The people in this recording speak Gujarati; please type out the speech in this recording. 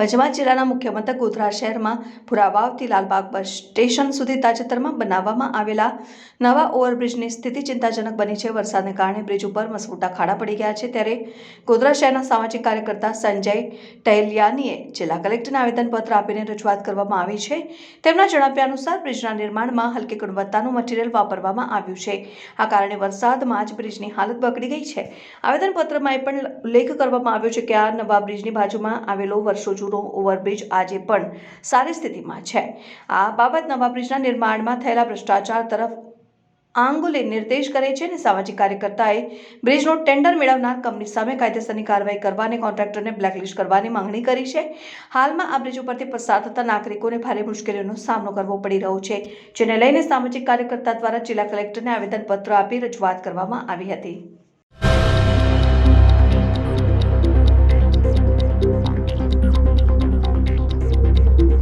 પંચમહાલ જિલ્લાના મુખ્ય મથક ગોધરા શહેરમાં ભુરાવાવથી લાલબાગ બસ સ્ટેશન સુધી તાજેતરમાં બનાવવામાં આવેલા નવા ઓવરબ્રિજની સ્થિતિ ચિંતાજનક બની છે. વરસાદને કારણે બ્રિજ ઉપર મસમોટા ખાડા પડી ગયા છે. ત્યારે ગોધરા શહેરના સામાજિક કાર્યકર્તા સંજય ટહેલિયાનીએ જિલ્લા કલેક્ટરને આવેદનપત્ર આપીને રજૂઆત કરવામાં આવી છે. તેમના જણાવ્યા અનુસાર બ્રિજના નિર્માણમાં હલકી ગુણવત્તાનું મટીરીયલ વાપરવામાં આવ્યું છે. આ કારણે વરસાદમાં જ બ્રિજની હાલત બગડી ગઈ છે. આવેદનપત્રમાં એ પણ ઉલ્લેખ કરવામાં આવ્યો છે કે આ નવા બ્રિજની બાજુમાં આવેલો વર્ષો જૂનો ઓવરબ્રિજ આજે પણ સારી સ્થિતિમાં છે. આ બાબત નવા બ્રિજના નિર્માણમાં થયેલા ભ્રષ્ટાચાર તરફ આંગુલે નિર્દેશ કરે છે અને સામાજિક કાર્યકર્તાએ બ્રિજનો ટેન્ડર મેળવનાર કંપની સામે કાયદેસરની કાર્યવાહી કરવા અને કોન્ટ્રાક્ટરને બ્લેકલિસ્ટ કરવાની માંગણી કરી છે. હાલમાં આ બ્રિજ ઉપરથી પસાર થતા નાગરિકોને ભારે મુશ્કેલીઓનો સામનો કરવો પડી રહ્યો છે, જેને લઈને સામાજિક કાર્યકર્તા દ્વારા જિલ્લા કલેક્ટરને આવેદનપત્ર આપી રજૂઆત કરવામાં આવી હતી.